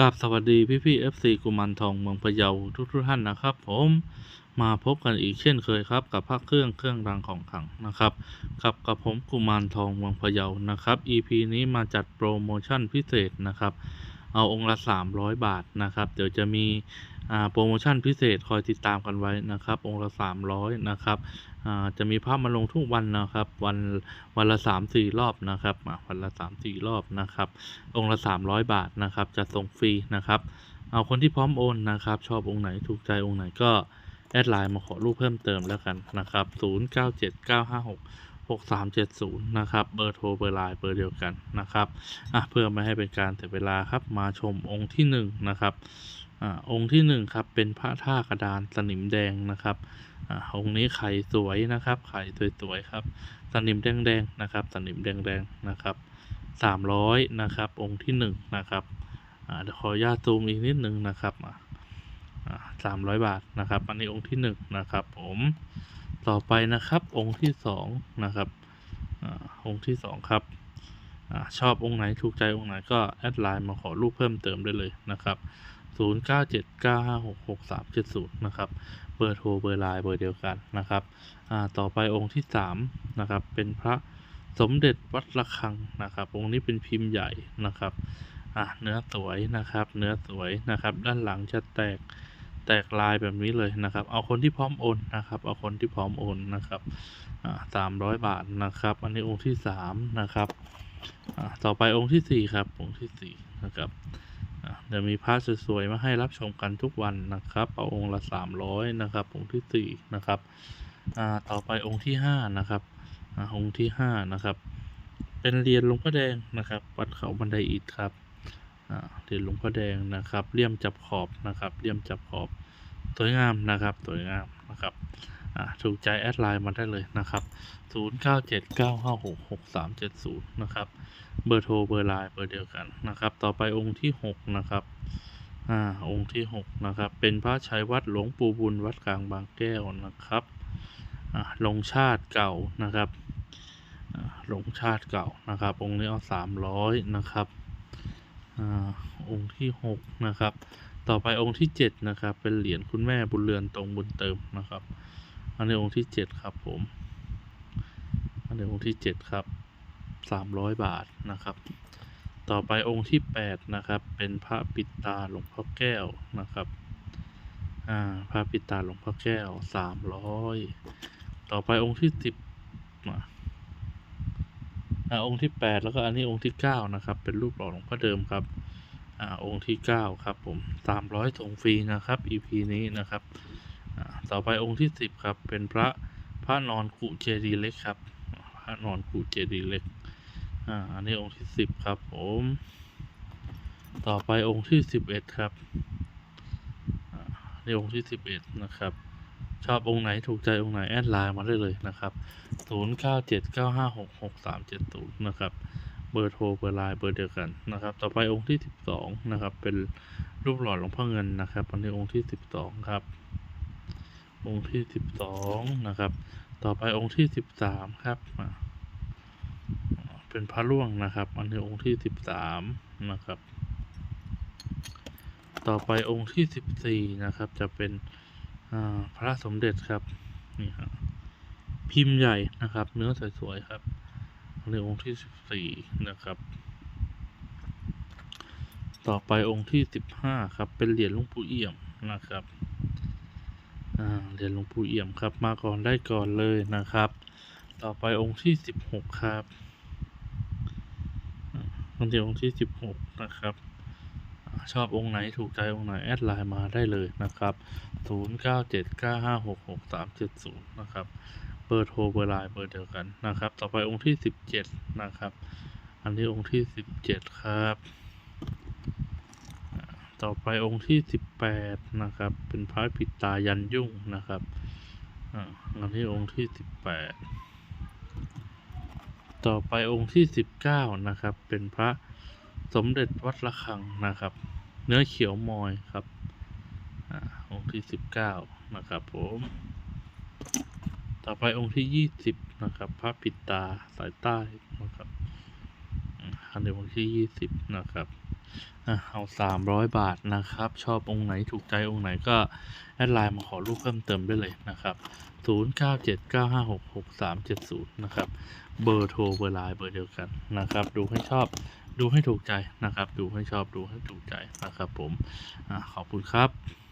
กาบสวัสดีพี่พี่เอฟซีกุมารทองเมืองพะเยาทุกทุกท่านนะครับ ผมมาพบกันอีกเช่นเคยครับ กับพระเครื่องเครื่องรางของขลังนะครับ กับกับผมกุมารทองเมืองพะเยานะครับ EP นี้มาจัดโปรโมชั่นพิเศษนะครับ เอาองค์ละ 300 บาทนะครับ เดี๋ยวจะมี โปรโมชั่นพิเศษคอยติดตามกันไว้นะครับ องค์ละ 300 นะครับจะมีภาพมาลงทุกวันนะครับ วันวันละ3 4รอบนะครับอ่าวันละ3 4รอบนะครับ องค์ละ 300 บาทนะครับจะส่งฟรีนะครับ เอาคนที่พร้อมโอนนะครับ ชอบองค์ไหนถูกใจองค์ไหนก็แอดไลน์มาขอรูปเพิ่มเติมแล้วกันนะครับ 097956 6370 นะครับ เบอร์โทรเบอร์ไลน์เบอร์เดียวกันนะครับ อะเพื่อไม่ให้เป็นการเสียเวลาครับ มาชมองค์ที่1นะครับ อองค์ที่ 1 ครับ เป็นพระท่ากระดานสนิมแดงนะครับอองค์นี้ไข่สวยนะครับ ไข่สวยๆครับ สนิมแดงๆนะครับ สนิมแดงๆนะครับสามร้อยนะครับ องค์ที่หนึ่งนะครับเดี๋ยวขออนุญาตซูมอีกนิดหนึ่งนะครับสามร้อยบาทนะครับ อันนี้องค์ที่หนึ่งนะครับ ผมต่อไปนะครับ องค์ที่สองนะครับอองค์ที่สองครับอชอบองค์ไหนถูกใจองค์ไหนก็แอดไลน์มาขอรูปเพิ่มเติมได้เลยนะครับ ศูนย์เก้าเจ็ดเก้าห้าหกหกสามเจ็ดศูนย์นะครับ เบอร์โทรเบอร์ไลน์เบอร์เดียวกันนะครับต่อไปองค์ที่สามนะครับ เป็นพระสมเด็จวัดระฆังนะครับ องค์นี้เป็นพิมพ์ใหญ่นะครับเนื้อสวยนะครับ เนื้อสวยนะครับ ด้านหลังจะแตกแตกลายแบบนี้เลยนะครับ เอาคนที่พร้อมโอนนะครับ เอาคนที่พร้อมโอนนะครับสามร้อยบาทนะครับ อันนี้องค์ที่สามนะครับต่อไปองค์ที่สี่ครับ องค์ที่สี่นะครับ อะมีพระสวยๆมาให้รับชมกันทุกวันนะครับ เอาองค์ละสามร้อยนะครับองค์ที่สี่นะครับอ่าต่อไปองค์ที่ห้านะครับอ่าองค์ที่ห้านะครับเป็นเรียญหลวงพ่อแดงนะครับ วัดเขาบันไดอิฐครับอ่าเรียญหลวงพ่อแดงนะครับเลี่ยมจับขอบนะครับเลี่ยมจับขอบสวยงามนะครับสวยงามนะครับ ถูกใจแอดไลน์มาได้เลยนะครับ 0979566370 นะครับ เบอร์โทรเบอร์ไลน์เบอร์เดียวกันนะครับ ต่อไปองค์ที่หกนะครับ อ่า องค์ที่หกนะครับ เป็นพระชัยวัดหลวงปู่บุญวัดกลางบางแก้วนะครับ อ่าลงชาติเก่านะครับอ่าหลงชาติเก่านะครับ องค์นี้เอาสามร้อยนะครับอ่าองค์ที่หกนะครับ ต่อไปองค์ที่เจ็ดนะครับ เป็นเหรียญคุณแม่บุญเรือนตรงบุญเติมนะครับ อันนี้องค์ที่เจ็ดครับผมอันนี้องค์ที่เจ็ดครับสามร้อยบาทนะครับ ต่อไปองค์ที่แปดนะครับ เป็นพระปิดตาหลวงพ่อแก้วนะครับอ่าพระปิดตาหลวงพ่อแก้วสามร้อยต่อไปองค์ที่สิบมาอ่าองค์ที่แปดแล้วก็อันนี้องค์ที่เก้านะครับ เป็นรูปหล่อหลวงพ่อเดิมครับอ่าองค์ที่เก้าครับผมสามร้อยส่งฟรีนะครับ EP นี้นะครับ ต่อไปองค์ที่สิบครับ เป็นพระพระนอนกุเจดีเล็กครับ พระนอนกุเจดีเล็กอ่าอันนี้องค์ที่สิบครับผมต่อไปองค์ที่สิบเอ็ดครับอ่าอันองค์ที่สิบเอ็ดนะครับ ชอบองค์ไหนถูกใจองค์ไหน แอดไลน์มาได้เลยนะครับ 0 9 7 9 5 6 6 3 7 0 นะครับ เบอร์โทรเบอร์ไลน์เบอร์เดียวกันนะครับ ต่อไปองค์ที่ 12 นะครับ เป็นรูปหล่อหลวงพ่อเงินนะครับอันนี้องค์ที่ 12 ครับ องค์ที่12นะครับ ต่อไปองค์ที่13ครับอ่าเป็นพระร่วงนะครับ อันนี้องค์ที่13นะครับ ต่อไปองค์ที่14นะครับ จะเป็นพระสมเด็จครับนี่ครับพิมพ์ใหญ่นะครับ เนื้อสวยๆครับอันนี้องค์ที่สิบสี่นะครับต่อไปองค์ที่สิบห้าครับ เป็นเหรียญหลวงปู่เอี่ยมนะครับ เหรียญหลวงปู่เอี่ยมครับ มาก่อนได้ก่อนเลยนะครับ ต่อไปองค์ที่สิบหกครับอ่าองค์ที่องค์ที่สิบหกนะครับชอบองค์ไหนถูกใจองค์ไหน แอดไลน์มาได้เลยนะครับศูนย์เก้าเจ็ดเก้าห้าหกหกสามเจ็ดศูนย์นะครับเบอร์โทรเบอร์ไลน์เบอร์เดียวกันนะครับ ต่อไปองค์ที่สิบเจ็ดนะครับ อันนี้องค์ที่สิบเจ็ดครับ ต่อไปองค์ที่สิบแปดนะครับ เป็นพระปิดตายันยุ่งนะครับอ่าอันนี้องค์ที่สิบแปดต่อไปองค์ที่สิบเก้านะครับ เป็นพระสมเด็จวัดระฆังนะครับ เนื้อเขียวมอยครับอ่าองค์ที่สิบเก้านะครับผมต่อไปองค์ที่ยี่สิบนะครับ พระปิดตาสายใต้นะครับอันนี้องค์ที่ยี่สิบนะครับ อะเอาสามร้อยบาทนะครับ ชอบองค์ไหนถูกใจองค์ไหนก็ แอดไลน์มาขอรูปเพิ่มเติมได้เลยนะครับศูนย์เก้าเจ็ดเก้าห้าหกหกสามเจ็ดศูนย์นะครับ เบอร์โทรเบอร์ไลน์เบอร์เดียวกันนะครับ ดูให้ชอบดูให้ถูกใจนะครับ ดูให้ชอบดูให้ถูกใจนะครับผมอขอบคุณครับ